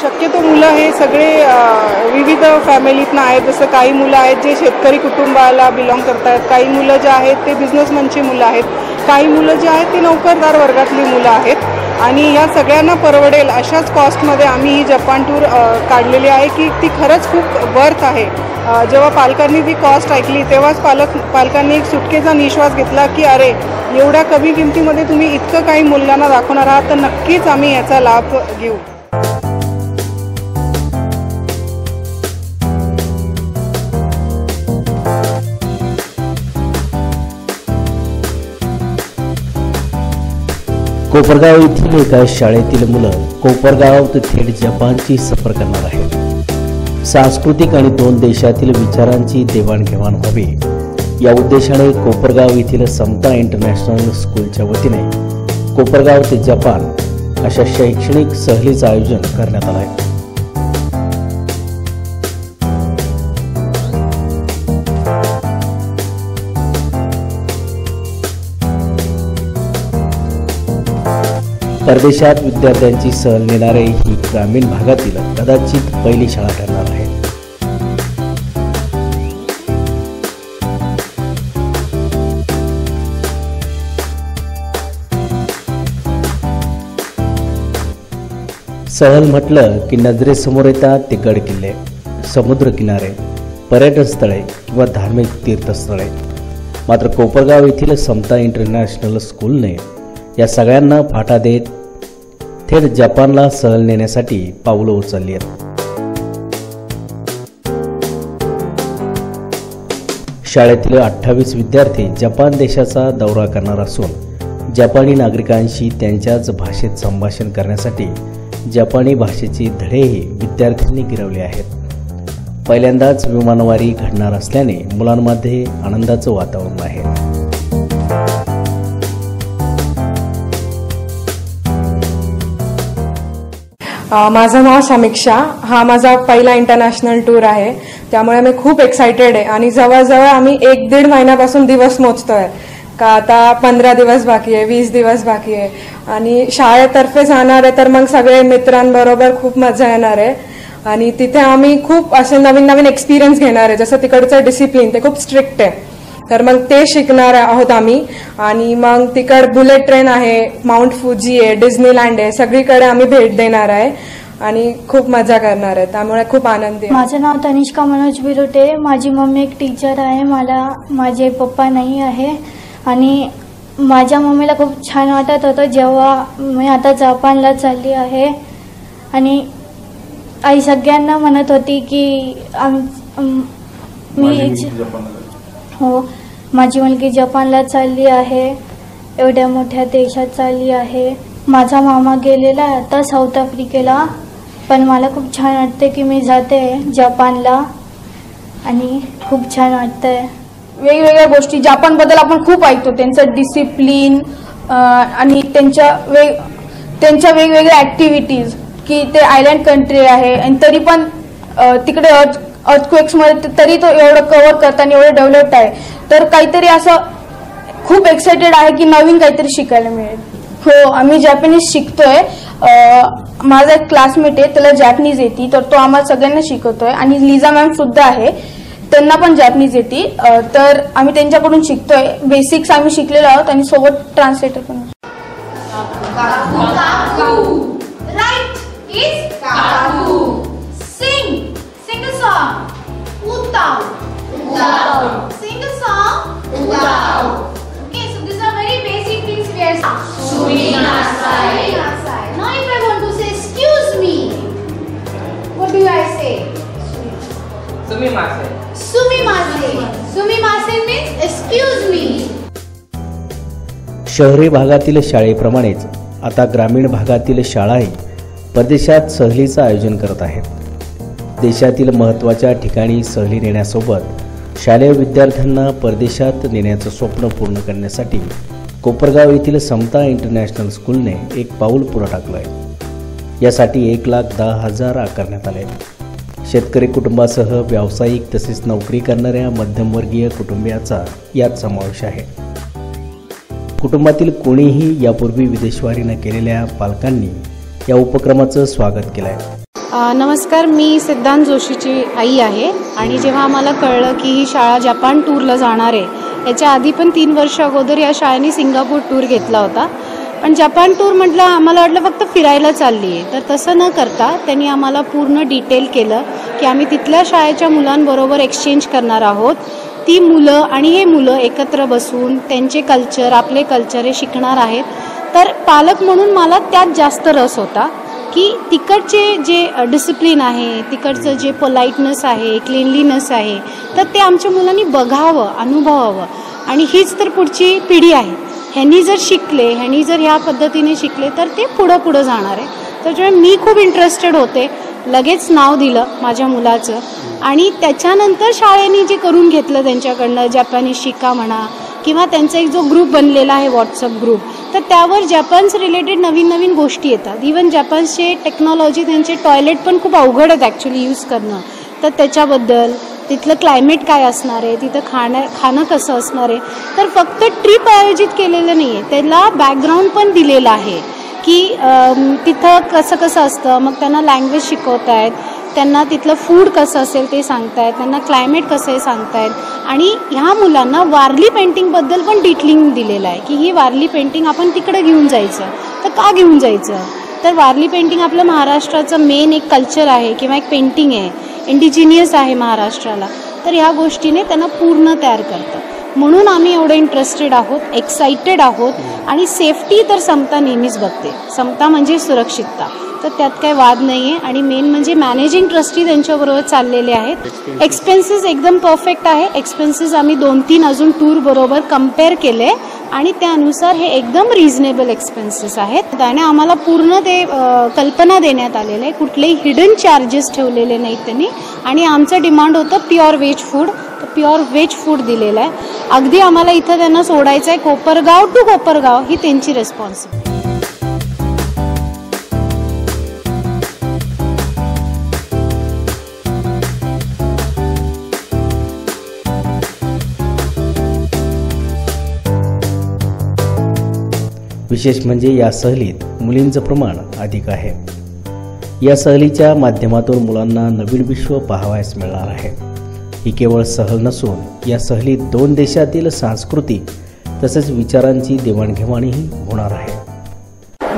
शक्यतो मुलं हे सगळे विविध फॅमिलीतनं आहेत जसं काही मुलं आहेत जे शेतकरी कुटुंबाला बिलॉंग करतात काही मुलं जे आहेत ते बिझनेसमनची मुलं आहेत काही मुलं जे आहेत ती नोकरदार वर्गातली मुलं आहेत. आणि या सगळ्यांना परवडेल अशाच कॉस्टमध्ये आम्ही ही जपान टूर काढलेली आहे की ती खरंच खूप वर्थ आहे. जेव्हा पालकांनी ती कॉस्ट ऐकली तेव्हाच पालक पालकांनी एक सुटकेचा निश्वास घेतला की अरे एवढ्या कमी किमतीमध्ये तुम्ही इतकं काही मुलांना दाखवणार आहात तर नक्कीच आम्ही याचा लाभ घेऊ. कोपरगाव येथील एका शाळेतील मुलं कोपरगाव ते थेट जपानची सफर करणार आहेत. सांस्कृतिक आणि दोन देशातील विचारांची देवाणघेवाण व्हावी. या उद्देशाने कोपरगाव येथील समता इंटरनॅशनल स्कूलच्या वतीने कोपरगाव ते जपान अशा शैक्षणिक सहलीचं आयोजन करण्यात आलं आहे. परदेशात विद्यार्थ्यांची सहल नेणारे ही ग्रामीण भागातील कदाचित पहिली शाळा ठरणार आहे. सहल म्हटलं की नजरेसमोर येतात ते गड किल्ले समुद्रकिनारे पर्यटन स्थळे किंवा धार्मिक तीर्थस्थळे. मात्र कोपरगाव येथील समता इंटरनॅशनल स्कूलने या सगळ्यांना फाटा देत थेट जपानला सहल नेण्यासाठी पावलं उचलली आहेत. शाळेतील अठ्ठावीस विद्यार्थी जपान देशाचा दौरा करणार असून जपानी नागरिकांशी त्यांच्याच भाषेत संभाषण करण्यासाठी जपानी भाषेचे धडेही विद्यार्थ्यांनी गिरवले आहेत. पहिल्यांदाच विमानवारी घडणार असल्याने मुलांमध्ये आनंदाचं वातावरण आहे. माझं नाव समीक्षा. हा माझा पहिला इंटरनॅशनल टूर आहे. त्यामुळे मी खूप एक्सायटेड आहे. आणि जवळजवळ आम्ही एक दीड महिन्यापासून दिवस मोजतोय. का आता पंधरा दिवस बाकी आहे वीस दिवस बाकी आहे. आणि शाळेतर्फे जाणार आहे तर मग सगळे मित्रांबरोबर खूप मजा येणार आहे. आणि तिथे आम्ही खूप असे नवीन नवीन एक्सपिरियन्स घेणार आहे. जसं तिकडचं डिसिप्लिन ते खूप स्ट्रिक्ट आहे. तर मग ते शिकणार आहोत आम्ही. आणि मग तिकड बुलेट ट्रेन आहे माउंट फुजी आहे डिझनीलँड आहे सगळीकडे आम्ही भेट देणार आहे. आणि खूप मजा करणार आहे त्यामुळे खूप आनंदी आहे. माझं नाव तनिष्का मनोज बिरुटे माझी मम्मी एक टीचर आहे मला माझे पप्पा नाही आहे. आणि माझ्या मम्मीला खूप छान वाटत होतं जेव्हा मी आता जपानला चालली आहे. आणि आई सगळ्यांना म्हणत होती की आम आम- मी हो माझी मुलगी जपानला चालली आहे. एवढ्या मोठ्या देशात चालली आहे. माझा मामा गेलेला आहे आता साऊथ आफ्रिकेला. पण मला खूप छान वाटते की मी जाते जपानला. आणि खूप छान वाटतंय. वेगवेगळ्या गोष्टी. जापानबद्दल आपण खूप ऐकतो. त्यांचं डिसिप्लिन आणि त्यांच्या वेग त्यांच्या वेगवेगळ्या ॲक्टिव्हिटीज की ते आयलँड कंट्री आहे. आणि तरी पण तिकडे अर्थक्वेक्समध्ये तरी तो एवढं कव्हर करताना आणि एवढं डेव्हलप्ड आहे. तर काहीतरी असं खूप एक्सायटेड आहे की नवीन काहीतरी शिकायला मिळेल. हो आम्ही जॅपनीज शिकतोय. माझा एक क्लासमेट आहे त्याला जॅपनीज येते तर तो आम्हाला सगळ्यांना शिकवतोय. आणि लिझा मॅम सुद्धा आहे त्यांना पण जॅपनीज येते. तर आम्ही त्यांच्याकडून शिकतोय. बेसिक्स आम्ही शिकलेलो आहोत आणि सोबत ट्रान्सलेटर पण Right Utau. Utau. Sing a song. Utau. Okay, so these are very basic things we are Suminasai. Now if I want to say excuse me, what do I say? Sumimase. Sumimase means excuse me. शहरी भागातील शाळेप्रमाणेच आता ग्रामीण भागातील शाळाही परदेशात सहलीचं आयोजन करत आहेत देशातील महत्त्वाच्या ठिकाणी सहली नेण्यासोबत शालेय विद्यार्थ्यांना परदेशात नेण्याचं स्वप्न पूर्ण करण्यासाठी कोपरगाव येथील समता इंटरनॅशनल स्कूलने एक पाऊल पुढं टाकलं आहे यासाठी एक लाख दहा हजार आकारण्यात आले. शेतकरी कुटुंबासह व्यावसायिक तसेच नोकरी करणाऱ्या मध्यमवर्गीय कुटुंबियाचा यात समावेश आहे. कुटुंबातील कोणीही यापूर्वी विदेशवारी न केलेल्या पालकांनी या उपक्रमाचं स्वागत केलं आहे नमस्कार मी सिद्धांत जोशीची आई आहे आणि जेव्हा आम्हाला कळलं की ही शाळा जपान टूरला जाणार आहे याच्या आधी पण तीन वर्ष अगोदर या शाळेने सिंगापूर टूर घेतला होता. पण जपान टूर म्हटलं आम्हाला वाटलं फक्त फिरायला चालली आहे तर तसं न करता त्यांनी आम्हाला पूर्ण डिटेल केलं की आम्ही तिथल्या शाळेच्या मुलांबरोबर एक्सचेंज करणार आहोत. ती मुलं आणि हे मुलं एकत्र बसून त्यांचे कल्चर आपले कल्चर हे शिकणार आहेत. तर पालक म्हणून मला त्यात जास्त रस होता. की तिकडचे जे डिसिप्लिन आहे तिकडचं जे पोलाईटनेस आहे क्लिनलीनेस आहे तर ते आमच्या मुलांनी बघावं अनुभवावं. आणि हीच तर पुढची पिढी आहे. ह्यांनी जर शिकले ह्यांनी जर ह्या पद्धतीने शिकले तर ते पुढं पुढं जाणार आहे. त्याच्यामुळे मी खूप इंटरेस्टेड होते. लगेच नाव दिलं माझ्या मुलाचं. आणि त्याच्यानंतर शाळेने जे करून घेतलं त्यांच्याकडनं जपानी शिका म्हणा किंवा त्यांचा एक जो ग्रुप बनलेला आहे व्हॉट्सअप ग्रुप तर त्यावर जपान्स रिलेटेड नवीन नवीन गोष्टी येतात. इवन जपान्सचे टेक्नॉलॉजी त्यांचे टॉयलेट पण खूप अवघड आहेत ॲक्च्युली यूज करणं. तर त्याच्याबद्दल तिथलं क्लायमेट काय असणार आहे तिथं खाणं खाणं कसं असणार आहे? तर फक्त ट्रिप आयोजित केलेलं नाही आहे त्याला बॅकग्राऊंड पण दिलेलं आहे. की तिथं कसं कसं असतं मग त्यांना लँग्वेज शिकवत आहेत त्यांना तिथलं फूड कसं असेल ते सांगतायत त्यांना क्लायमेट कसं आहे सांगतायत. आणि ह्या मुलांना वारली पेंटिंगबद्दल पण डिटलिंग दिलेलं आहे की ही वारली पेंटिंग आपण तिकडे घेऊन जायचं. तर का घेऊन जायचं? तर वारली पेंटिंग आपलं महाराष्ट्राचं मेन एक कल्चर आहे किंवा एक पेंटिंग आहे इंडिजिनियस आहे महाराष्ट्राला. तर ह्या गोष्टीने त्यांना पूर्ण तयार करतं. म्हणून आम्ही एवढे इंटरेस्टेड आहोत एक्साइटेड आहोत. आणि सेफ्टी तर समता नेहमीच बघते. समता म्हणजे सुरक्षितता. तर त्यात काही वाद नाही आहे आणि मेन म्हणजे मॅनेजिंग ट्रस्टी त्यांच्याबरोबर चाललेले आहेत. एक्सपेन्सेस एकदम परफेक्ट आहे. एक्सपेन्सेस आम्ही दोन तीन अजून टूर बरोबर कंपेअर केले. आणि त्यानुसार हे एकदम रिझनेबल एक्सपेन्सेस आहेत. आणि आम्हाला पूर्ण ते कल्पना देण्यात आलेलं आहे. कुठलेही हिडन चार्जेस ठेवलेले नाहीत त्यांनी. आणि आमचं डिमांड होतं प्युअर व्हेज फूड तर प्युअर व्हेज फूड दिलेलं आहे. अगदी आम्हाला इथं त्यांना सोडायचं आहे कोपरगाव टू कोपरगाव ही त्यांची रेस्पॉन्सिबिलिटी विशेष म्हणजे या सहलीत मुलींचं प्रमाण अधिक आहे. या सहलीच्या माध्यमातून मुलांना नवीन विश्व पाहावयास मिळणार आहे. ही केवळ सहल नसून या सहलीत दोन देशातील सांस्कृतिक तसेच विचारांची देवाणघेवाणीही होणार आहे.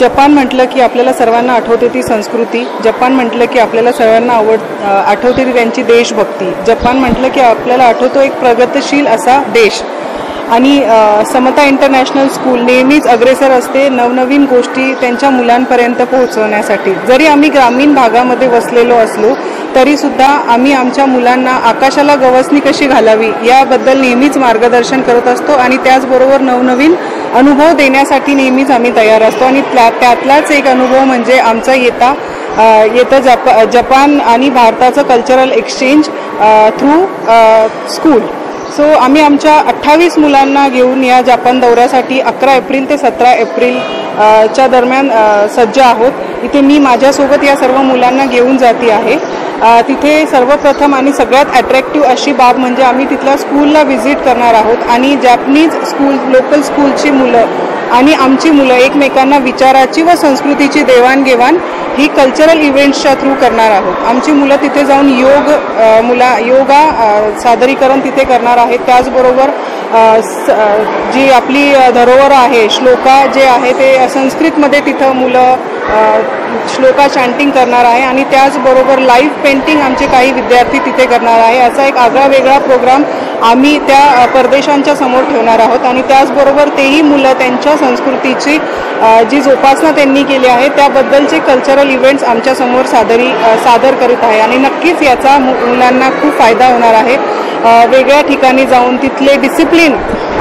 जपान म्हटलं की आपल्याला सर्वांना आठवते ती संस्कृती. जपान म्हटलं की आपल्याला सर्वांना आवड आठवते ती त्यांची देशभक्ती. जपान म्हटलं की आपल्याला आठवतो एक प्रगतशील असा देश. आणि समता इंटरनॅशनल स्कूल नेहमीच अग्रेसर असते नवनवीन गोष्टी त्यांच्या मुलांपर्यंत पोहोचवण्यासाठी. जरी आम्ही ग्रामीण भागामध्ये वसलेलो असलो तरीसुद्धा आम्ही आमच्या मुलांना आकाशाला गवसणी कशी घालावी याबद्दल नेहमीच मार्गदर्शन करत असतो आणि त्याचबरोबर नवनवीन अनुभव देण्यासाठी नेहमीच आम्ही तयार असतो. आणि त्या त्यातलाच एक अनुभव म्हणजे आमचा येता येतं जप जपान आणि भारताचं cultural exchange through school so आम्ही आमच्या अठ्ठावीस मुलांना घेऊन या जपान दौऱ्यासाठी अकरा एप्रिल ते सतरा एप्रिल च्या दरम्यान सज्ज आहोत. इथे मी माझ्यासोबत या सर्व मुलांना घेऊन जाते आहे. तिथे सर्वप्रथम आणि सगळ्यात अट्रॅक्टिव्ह अशी बाब म्हणजे आम्ही तिथल्या स्कूलला व्हिजिट करणार आहोत आणि जॅपनीज स्कूल लोकल स्कूलची मुलं आणि आमची मुलं एकमेकांना विचाराची व संस्कृतीची देवाणघेवाण ही कल्चरल इव्हेंट्सच्या थ्रू करणार आहोत. आमची मुलं तिथे जाऊन योग मुला योगा सादरीकरण तिथे करणार आहेत. त्याचबरोबर स- जी आपली धरोहर आहे श्लोका जे आहे ते संस्कृतमध्ये तिथं मुलं श्लोका चॅन्टिंग करणार आहे आणि त्याचबरोबर लाईव्ह पेंटिंग आमचे काही विद्यार्थी तिथे करणार आहे. असा एक आगळा वेगळा प्रोग्राम आम्ही त्या परदेशांच्या समोर ठेवणार आहोत. आणि त्याचबरोबर तेही मुलं त्यांच्या संस्कृतीची जी जोपासना त्यांनी केली आहे त्याबद्दलचे कल्चरल इव्हेंट्स आमच्यासमोर सादरी सादर करीत आहे. आणि नक्कीच याचा मु- मुलांना खूप फायदा होणार आहे. वेगळ्या ठिकाणी जाऊन तिथले डिसिप्लिन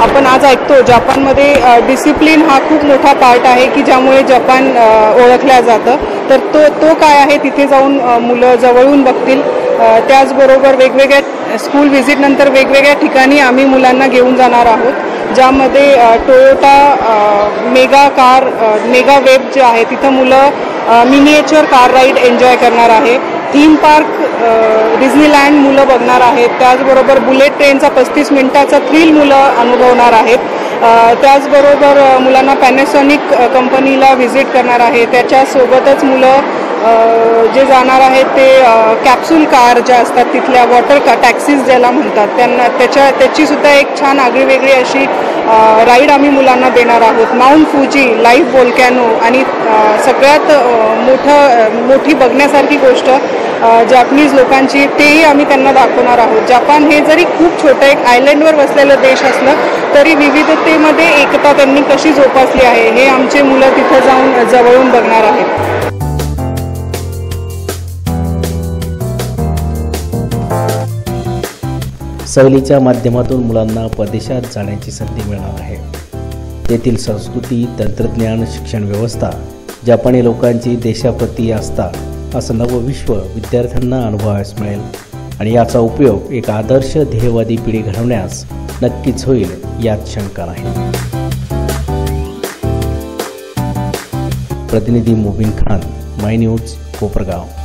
आपण आज ऐकतो. जपानमध्ये डिसिप्लिन हा खूप मोठा पार्ट आहे की ज्यामुळे जपान ओळखल्या जातं. तर तो तो काय आहे तिथे जाऊन मुलं जवळून बघतील. त्याचबरोबर वेगवेगळ्या स्कूल व्हिजिटनंतर वेगवेगळ्या ठिकाणी आम्ही मुलांना घेऊन जाणार आहोत. ज्यामध्ये Toyota mega car mega web जे आहे तिथं मुलं मिनिएचर कार राईड एन्जॉय करणार आहे. थीम पार्क डिझनीलँड मुलं बघणार आहेत. त्याचबरोबर बुलेट ट्रेनचा पस्तीस मिनिटाचा थ्रिल मुलं अनुभवणार आहेत. त्याचबरोबर मुलांना पॅनेसॉनिक कंपनीला व्हिजिट करणार आहे. त्याच्यासोबतच मुलं जे जाणार आहेत ते कॅप्सूल कार ज्या असतात तिथल्या वॉटर का टॅक्सीज ज्याला म्हणतात त्यांना त्याच्या त्याचीसुद्धा एक छान आगळीवेगळी अशी राईड आम्ही मुलांना देणार आहोत. माउंट फुजी लाईव्ह बोलकॅनो आणि सगळ्यात मोठं मोठी बघण्यासारखी गोष्ट जॅपनीज लोकांची तेही आम्ही त्यांना दाखवणार आहोत. जपान हे जरी खूप छोटं एक आयलंडवर वसलेलं देश असलं तरी विविधतेमध्ये एकता त्यांनी कशी जोपासली आहे हे आमचे मुलं तिथं जाऊन जवळून बघणार आहेत. सहलीच्या माध्यमातून मुलांना परदेशात जाण्याची संधी मिळणार आहे. तेथील संस्कृती तंत्रज्ञान शिक्षण व्यवस्था जपानी लोकांची देशाप्रती आस्था असं नवं विश्व विद्यार्थ्यांना अनुभवास मिळेल. आणि याचा उपयोग एक आदर्श ध्येयवादी पिढी घडवण्यास नक्कीच होईल यात शंका नाही. प्रतिनिधी मुबीन खान माय न्यूज कोपरगाव.